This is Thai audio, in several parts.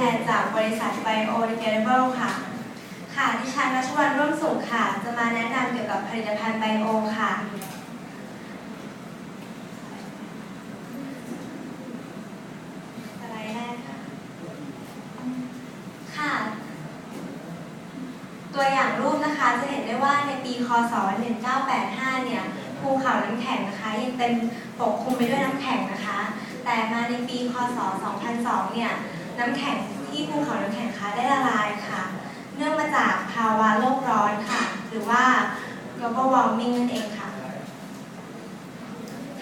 แทนจากบริษัท Biodegradable ค่ะ ค่ะ ดิฉันรัชวันร่วมสุขค่ะ จะมาแนะนำเกี่ยวกับผลิตภัณฑ์ไบโอค่ะสไลด์แรกค่ะ ค่ะ ตัวอย่างรูปนะคะ จะเห็นได้ว่าในปีคศ 1985 เนี่ย ภูเขาน้ำแข็งนะคะ ยังเป็นปกคลุมไปด้วยน้ำแข็งนะคะ แต่มาในปี คศ 2002 เนี่ย น้ำแข็งที่ภูเขาน้ำแข็งคะได้ละลายค่ะ เนื่องมาจากภาวะโลกร้อนค่ะ หรือว่า global warming นั่นเองค่ะ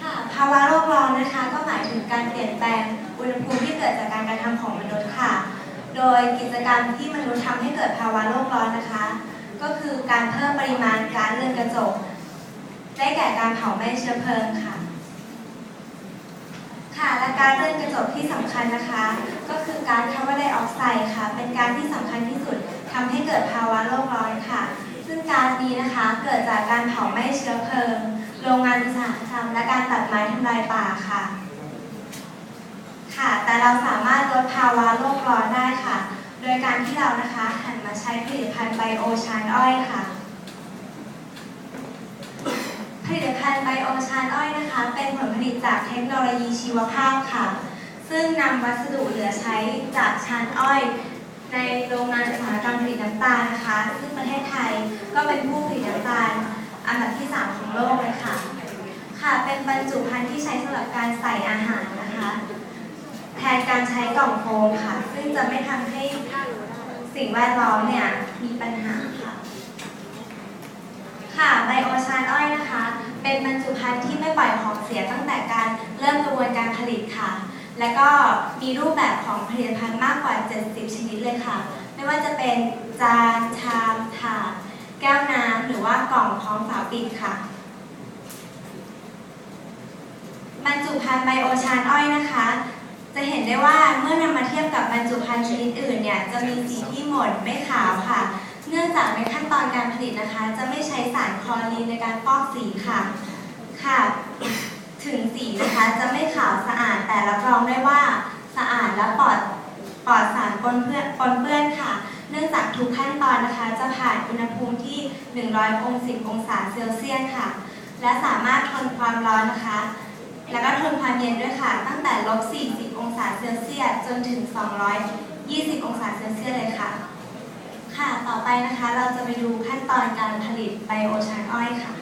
ค่ะ ภาวะโลกร้อนนะคะ ก็หมายถึงการเปลี่ยนแปลงอุณหภูมิที่เกิดจากการกระทำของมนุษย์ค่ะ โดยกิจกรรมที่มนุษย์ทำให้เกิดภาวะโลกร้อนนะคะ ก็คือการเพิ่มปริมาณก๊าซเรือนกระจก ได้แก่การเผาไหม้เชื้อเพลิงค่ะ ค่ะและกาซเรือนกระจกที่สำคัญนะคะ ก็คือกาซคาร์บอนไดออกไซด์ค่ะ เป็นกาซที่สำคัญที่สุดทำให้เกิดภาวะโลกร้อนค่ะ ซึ่งกาซนี้นะคะเกิดจากการเผาไหม้เชื้อเพลิง โรงงานอุตสาหกรรมและการตัดไม้ทำลายป่าค่ะ ค่ะ แต่เราสามารถลดภาวะโลกร้อนได้ค่ะ โดยการที่เรานะคะหันมาใช้ผลิตภัณฑ์ไบโอชานอ้อยค่ะ ผ ลิตภัณฑ์ไบโอชานอ้อยนะคะ เป็นผลผลิตจากเทคโนโลยีชีวภาพค่ะ ซึ่งนำวัสดุเหลือใช้จากชานอ้อย ในโรงงานอุตสาหกรรมผลิตน้ำตาลนะคะ ซึ่งประเทศไทยก็เป็นผู้ผลิตน้ำตาลอันดับที่ 3 ของโลกเลยค่ะ ค่ะ เป็นบรรจุภัณฑ์ที่ใช้สำหรับการใส่อาหารนะคะ แทนการใช้กล่องโฟมค่ะ ซึ่งจะไม่ทำให้สิ่งแวดล้อมเนี่ยมีปัญหา ค่ะไบโอชานอ้อยนะคะ เป็นบรรจุภัณฑ์ที่ไม่ปล่อยของเสียตั้งแต่การเริ่มกระบวนการผลิตค่ะ และก็มีรูปแบบของผลิตภัณฑ์มากกว่า 70 ชนิดเลยค่ะ ไม่ว่าจะเป็นจานชามถาดแก้วน้ำหรือว่ากล่องพร้อมฝาปิดค่ะบรรจุภัณฑ์ไบโอชานอ้อยนะคะ จะเห็นได้ว่าเมื่อนำมาเทียบกับบรรจุภัณฑ์ชนิดอื่นเนี่ยจะมีสีที่หม่นไม่ขาวค่ะ เนื่องจากในขั้นตอนการผลิตนะคะ จะไม่ใช้สารคลอรีนในการฟอกสีค่ะ ค่ะ ถึงสีนะคะจะไม่ขาวสะอาดแต่รับรองได้ว่าสะอาดและปลอดปลอดสารปนเปื้อนปนเปื้อนค่ะ เนื่องจากทุกขั้นตอนนะคะ จะผ่านอุณหภูมิที่ 100องศาองศาเซลเซียสค่ะ และสามารถทนความร้อนนะคะ แล้วก็ทนความเย็นด้วยค่ะ ตั้งแต่ลบ40 องศาเซลเซียสจนถึง 220 องศาเซลเซียสเลยค่ะ ค่ะ ต่อไปนะคะเราจะไปดูขั้นตอนการผลิตไบโอชานอ้อยค่ะ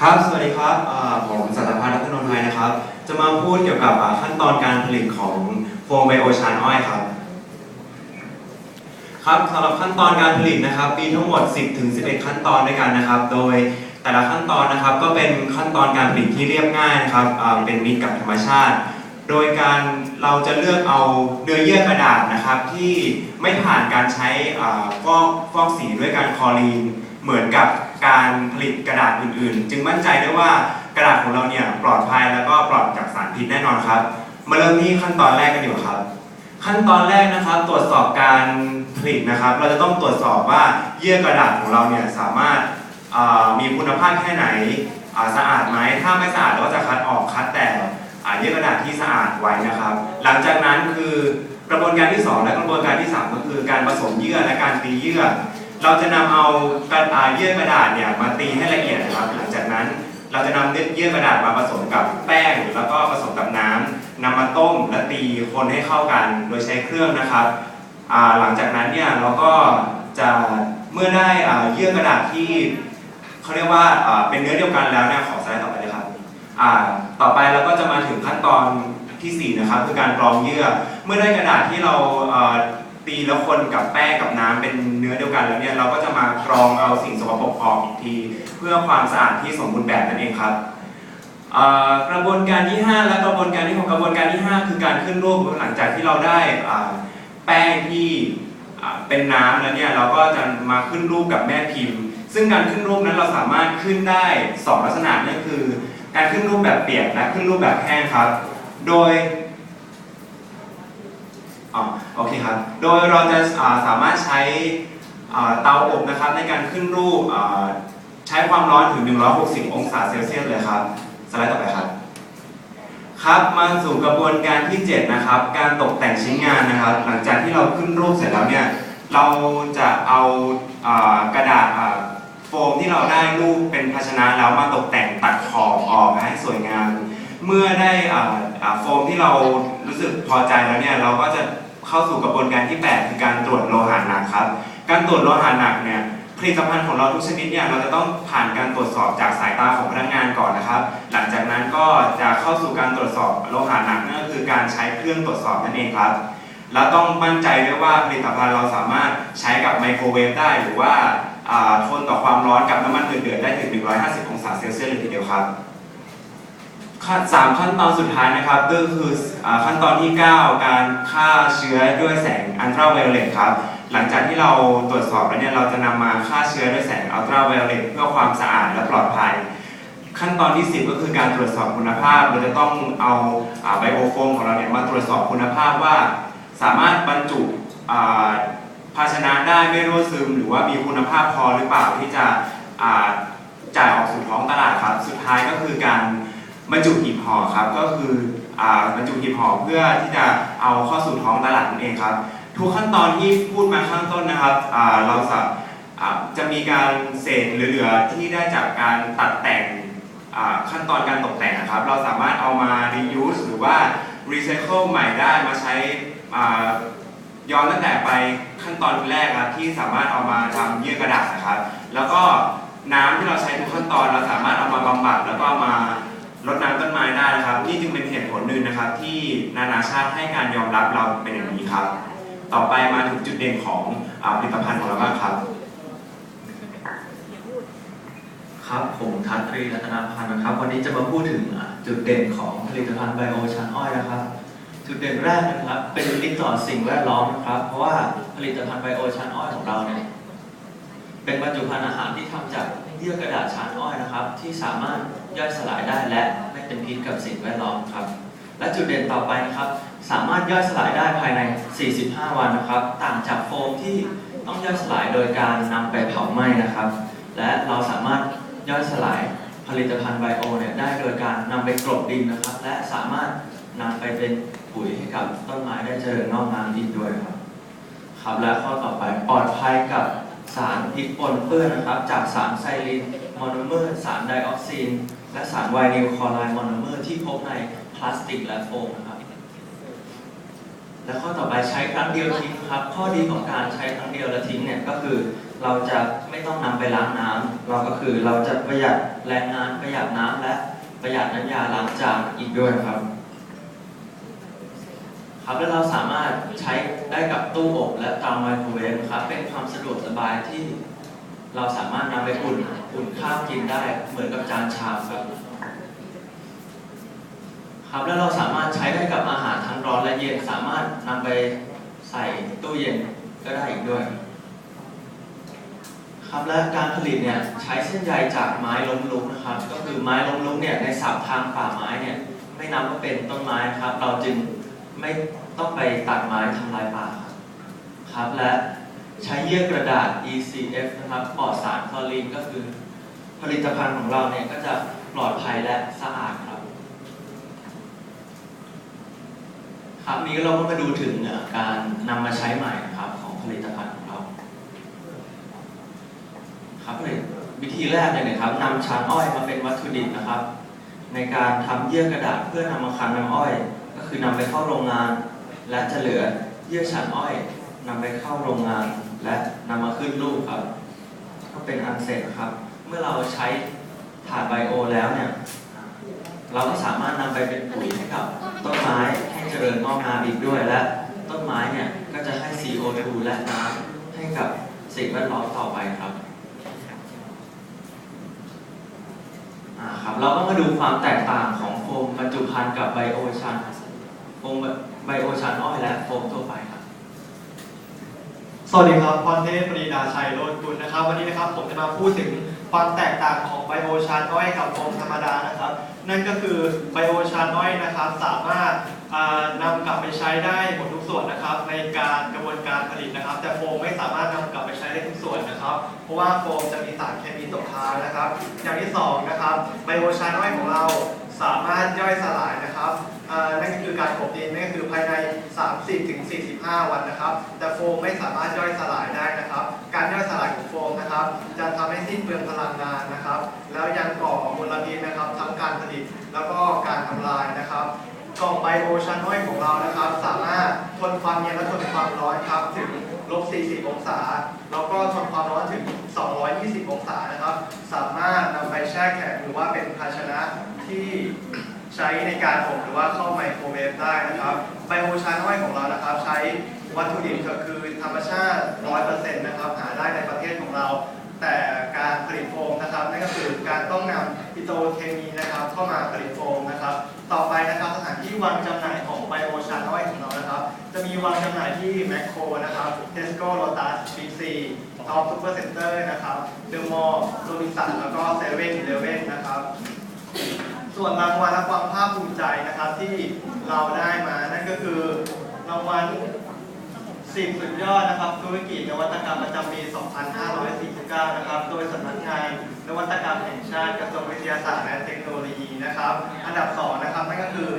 ครับ สวัสดีครับอ่าผมสัตพัฒน์รัตนนท์ไทยนะครับ จะมาพูดเกี่ยวกับอ่าขั้นตอนการผลิตของโฟมไบโอชานอ้อยครับ ครับสำหรับขั้นตอนการผลิตนะครับ มีทั้งหมด 10ถึง11 ขั้นตอนด้วยกันนะครับ โดยแต่ละขั้นตอนนะครับก็เป็นขั้นตอนการผลิตที่เรียบง่ายนะครับอ่าเป็นมิตรกับธรรมชาติ โดยการเราจะเลือกเอาเนื้อเยื่อกระดาษนะครับที่ไม่ผ่านการใช้ฟอกฟอกสีด้วยการคลอรีน เหมือนกับการผลิตกระดาษอื่นๆ จึงมั่นใจได้ว่ากระดาษของเราเนี่ยปลอดภัยแล้วก็ปลอดจากสารพิษแน่นอนครับ มาเริ่มที่ขั้นตอนแรกกันดีกว่าครับขั้นตอนแรกนะครับตรวจสอบการผลิตนะครับ เราจะต้องตรวจสอบว่าเยื่อกระดาษของเราเนี่ยสามารถมีคุณภาพแค่ไหนสะอาดไหมถ้าไม่สะอาดเราก็จะคัดออกคัดแต่เยื่อกระดาษที่สะอาด ว้นะครับ หลังจากนั้นคือกระบวนการที่สองและกระบวนการที่สามก็คือการผสมเยื่อและการตีเยื่อ เราจะนำเอากระอ่าเยื่อกระดาษเนี่ยมาตีให้ละเอียดนะครับ หลังจากนั้นเราจะนำเยื่อกระดาษมาผสมกับแป้งแล้วก็ผสมกับน้ำนำมาต้มและตีคนให้เข้ากันโดยใช้เครื่องนะครับหลังจากนั้นเนี่ยเราก็จะเมื่อได้เยื่อกระดาษที่เขาเรียกว่าเป็นเนื้อเดียวกันแล้วเนี่ยขอสไลด์ต่อไปเลยครับต่อไปเราก็จะมาถึงขั้นตอน ที่สี่นะครับคือการกรองเยื่อ เมื่อได้กระดาษที่เราตีแล้วคนกับแป้งกับน้ำเป็นเนื้อเดียวกันแล้วเนี่ยเราก็จะมากรองเอาสิ่งสกปรกออกอีกที เพื่อความสะอาดที่สมบูรณ์แบบนั่นเองครับกระบวนการที่ 5 และกระบวนการที่6กระบวนการที่ 5 คือการขึ้นรูปหลังจากที่เราได้แป้งที่เป็นน้ำแล้วเนี่ยเราก็จะมาขึ้นรูปกับแม่พิมพ์ ซึ่งการขึ้นรูปนั้นเราสามารถขึ้นได้ 2 ลักษณะนั่นคือ การขึ้นรูปแบบเปียกและขึ้นรูปแบบแห้งครับ โดยอ๋อโอเคครับ โดยเราจะาสามารถใช้เตาอบนะครับในการขึ้นรูปใช้ความร้อนถึง 160 องศาเซลเซียสเลยครับ สไลด์ต่อไปครับ ครับมาสู่กระบวนการที่ 7 นะครับ การตกแต่งชิ้นงานนะครับ หลังจากที่เราขึ้นรูปเสร็จแล้วเนี่ย เราจะเอาอากระดาษโฟมที่เราได้รูปเป็นภาชนะแล้วมาตกแต่งตัดขอบออกให้สวยงาม เมื่อได้อ่าอ่าโฟมที่เรารู้สึกพอใจแล้วเนี่ยเราก็จะเข้าสู่กระบวนการที่ 8 คือการตรวจโลหะหนักครับ การตรวจโลหะหนักเนี่ยผลิตภัณฑ์ของเราทุกชนิดเนี่ยเราจะต้องผ่านการตรวจสอบจากสายตาของพนักงานก่อนนะครับ หลังจากนั้นก็จะเข้าสู่การตรวจสอบโลหะหนักนั่นก็คือการใช้เครื่องตรวจสอบนั่นเองครับแล้วต้องมั่นใจด้วยว่าผลิตภัณฑ์เราสามารถใช้กับไมโครเวฟได้หรือว่าทนต่อความร้อนกับน้ำมันเดือดได้ถึง 150 องศาเซลเซียสเลยทีเดียวครับ ขั้นสามขั้นตอนสุดท้ายนะครับก็คืออาขั้นตอนที่ 9 การฆ่าเชื้อด้วยแสงอัลตราไวโอเลตครับ หลังจากที่เราตรวจสอบแล้วเนี่ยเราจะนำมาฆ่าเชื้อด้วยแสงอัลตราไวโอเลตเพื่อความสะอาดและปลอดภัย ขั้นตอนที่ 10 ก็คือการตรวจสอบคุณภาพ เราจะต้องเอาไบโอโฟมของเราเนี่ยมาตรวจสอบคุณภาพว่า สามารถบรรจุภาชนะได้ไม่รั่วซึม หรือว่ามีคุณภาพพอหรือเปล่าที่จะจ่ายออกสู่ท้องตลาดครับ สุดท้ายก็คือการ บรรจุหีบห่อครับก็คืออ่าบรรจุหีบห่อเพื่อที่จะเอาเข้าสู่ท้องตลาดนั่นเองครับ ทุกขั้นตอนที่พูดมาข้างต้นนะครับอ่าเราจะอ่าจะมีการเศษเหลือๆที่ได้จากการตัดแต่งอ่าขั้นตอนการตกแต่งนะครับ เราสามารถเอามา reuse หรือว่า recycle ใหม่ได้มาใช้อ่าย้อนตั้งแต่ไปขั้นตอนแรกครับที่สามารถเอามาทำเยื่อกระดาษนะครับ แล้วก็น้ำที่เราใช้ทุกขั้นตอนเราสามารถเอามาบำบัดแล้วก็มารดน้ำต้นไม้ได้นะ ครับนี่จึงเป็นเหตุผลหนึ่งนะครับ ที่นานาชาติให้การยอมรับเราเป็นอย่างนี้ครับ ต่อไปมาถึงจุดเด่นของอาผลิตภัณฑ์ของเราบ้างครับ ครับผมทัตรีรัตนพันธ์นะครับ วันนี้จะมาพูดถึงอะจุดเด่นของผลิตภัณฑ์ไบโอชันอ้อยนะครับ จุดเด่นแรกนะครับเป็นมิตรต่อสิ่งแวดล้อมนะครับ เพราะว่าผลิตภัณฑ์ไบโอชันอ้อยของเราเนี่ยเป็นบรรจุภัณฑ์อาหารที่ทำจาก เยื่อกระดาษชานอ้อยนะครับ ที่สามารถย่อยสลายได้และไม่เป็นพิษกับสิ่งแวดล้อมครับ และจุดเด่นต่อไปนะครับ สามารถย่อยสลายได้ภายใน 45 วันนะครับ ต่างจากโฟมที่ต้องย่อยสลายโดยการนำไปเผาไหม้นะครับ และเราสามารถย่อยสลายผลิตภัณฑ์ไบโอเนี่ยได้โดยการนำไปกลบดินนะครับ และสามารถนำไปเป็นปุ๋ยให้กับต้นไม้ได้เจริญงอกงามอีกด้วยครับ ครับและข้อต่อไปปลอดภัยกับ สารพิษปนเปื้อนนะครับ จากสารไซลินมอนเมอร์สารไดออกซิน และสารไวนิลคลอไรด์มอนเมอร์ที่พบในพลาสติกและโฟมนะครับ และข้อต่อไปใช้ครั้งเดียวทิ้งครับ ข้อดีของการใช้ครั้งเดียวและทิ้งเนี่ยก็คือ เราจะไม่ต้องนำไปล้างน้ำเราก็คือเราจะประหยัดแรงงานประหยัดน้ำและประหยัดน้ำยาล้างจานอีกด้วยครับ ครับและเราสามารถใช้ได้กับตู้อบและเตาไมโครเวฟครับเป็นความสะดวกสบายที่เราสามารถนำไปอุ่นอุ่นข้าวกินได้เหมือนกับจานชามครับ ครับแล้วเราสามารถใช้ได้กับอาหารทั้งร้อนและเย็นสามารถนำไปใส่ตู้เย็นก็ได้อีกด้วย ครับและการผลิตเนี่ยใช้เส้นใยจากไม้ล้มลุกนะครับ ก็คือไม้ล้มลุกเนี่ยในศัพท์ทางป่าไม้เนี่ยไม่นับว่าเป็นต้นไม้ครับ เราจึง ไม่ต้องไปตัดไม้ทำลายป่าครับครับ และใช้เยื่อกระดาษ ECF นะครับปลอดสารคลอรีนก็คือ ผลิตภัณฑ์ของเราเนี่ยก็จะปลอดภัยและสะอาดครับ ครับนี้เราก็มาดูถึงการนำมาใช้ใหม่นะครับของผลิตภัณฑ์ของเรา ครับเลยวิธีแรกเลยนะครับนำชานอ้อยมาเป็นวัตถุดิบนะครับ ในการทำเยื่อกระดาษเพื่อนำมาคั้นน้ำอ้อย ก็คือนำไปเข้าโรงงาน และจะเหลือเยื่อชานอ้อยนำไปเข้าโรงงาน และนำมาขึ้นรูปครับ ก็เป็นอันเสร็จครับ เมื่อเราใช้ถาดไบโอแล้วเนี่ย เราก็สามารถนำไปเป็นปุ๋ยให้กับต้นไม้ให้เจริญงอกงามอีกด้วยและ ต้นไม้เนี่ยก็จะให้ CO2 และน้ำให้กับสิ่งแวดล้อมต่อไปครับอ่าครับเราก็มาดูความแตกต่างของโฟมบรรจุภัณฑ์กับไบโอชัน โฟมไบโอชันอ้อยและโฟมทั่วไปครับ สวัสดีครับพรเทพปรีดาชัยโรจน์กุลนะครับ วันนี้นะครับผมจะมาพูดถึงความแตกต่างของไบโอชานอ้อยกับโฟมธรรมดานะครับ นั่นก็คือไบโอชานอ้อยนะครับสามารถอ่านำกลับไปใช้ได้หมดทุกส่วนนะครับ ในการกระบวนการผลิตนะครับ แต่โฟมไม่สามารถนำกลับไปใช้ได้ทุกส่วนนะครับ เพราะว่าโฟมจะมีสารเคมีตกค้างนะครับ อย่างที่สองนะครับไบโอชานอ้อยของเราสามารถย่อยสลายนะครับ นั่นก็คือการกบดินนั่นก็คือภายใน 30ถึง45 วันนะครับ แต่โฟมไม่สามารถย่อยสลายได้นะครับ การย่อยสลายของโฟมนะครับ จะทำให้สิ้นเปลืองพลังงานนะครับ แล้วยังก่อมลพิษนะครับ ทั้งการผลิตแล้วก็การทำลายนะครับกล่องไบโอชานอยของเรานะครับ สามารถทนความเย็นและทนความร้อนครับถึงลบ 40 องศา แล้วก็ทนความร้อนถึง 220 องศานะครับ สามารถนำไปแช่แข็งหรือว่าเป็นภาชนะที่ ใช้ในการอบหรือว่าเข้าไมโครเวฟได้นะครับไบโอชานอยของเรานะครับ ใช้วัตถุดิบก็คือธรรมชาติ 100%นะครับหาได้ในประเทศของเรา แต่การผลิตโฟมนะครับนั่นก็คือการต้องนำปิโตรเคมีนะครับ เข้ามาผลิตโฟมนะครับ ต่อไปนะครับสถานที่วางจำหน่ายของไบโอชานอยของเรานะครับ จะมีวางจำหน่ายที่แมคโครนะครับเทสโก้โ t ตัสบิ๊กซีท็อปซูเปอร์เซ็นเตอร์นะครับเดอะมอลล์โรบินสันแล้วก็เซเว่นเลเว่นนะครับ ส่วนรางวัลและความภาคภูมิใจนะครับที่เราได้มานั่นก็คือรางวัลสิบสุดยอดนะครับธุรกิจนวัตกรรมประจำปี 2549 นะครับ โดยสำนักงานนวัตกรรมแห่งชาติกระทรวงวิทยาศาสตร์และเทคโนโลยีนะครับ อันดับสองนะครับนั่นก็คือ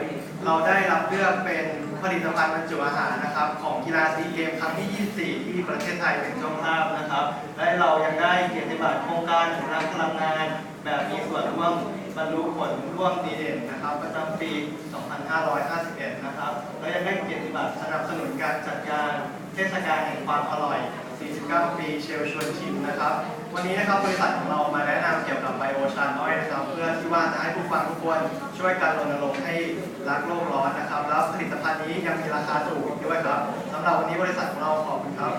เราได้รับเลือกเป็นผลิตภัณฑ์บรรจุอาหารนะครับ ของกีฬาซีเกมครั้งที่ 24 ที่ประเทศไทยเป็นเจ้าภาพนะครับ และเรายังได้เกียรติบัตรโครงการอนุรักพลังงาน แบบมีส่วนร่วม บรรลุผลร่วมดีเด่นนะครับ ประจำปี 2551 นะครับและยังได้เกียรติบัตรสนับสนุนการจัดการเทศกาลแห่งความอร่อย 49 ปีเชลชวนชิมนะครับ วันนี้นะครับบริษัทของเรามาแนะนำเกี่ยวกับไบโอชานอยนะครับ เพื่อที่ว่าจะให้ผู้ฟังทุกคนช่วยกันรณรงค์ให้รักโลกร้อนนะครับ แล้วผลิตภัณฑ์นี้ยังมีราคาถูกอีกด้วยครับสำหรับวันนี้บริษัทของเราขอบคุณครับ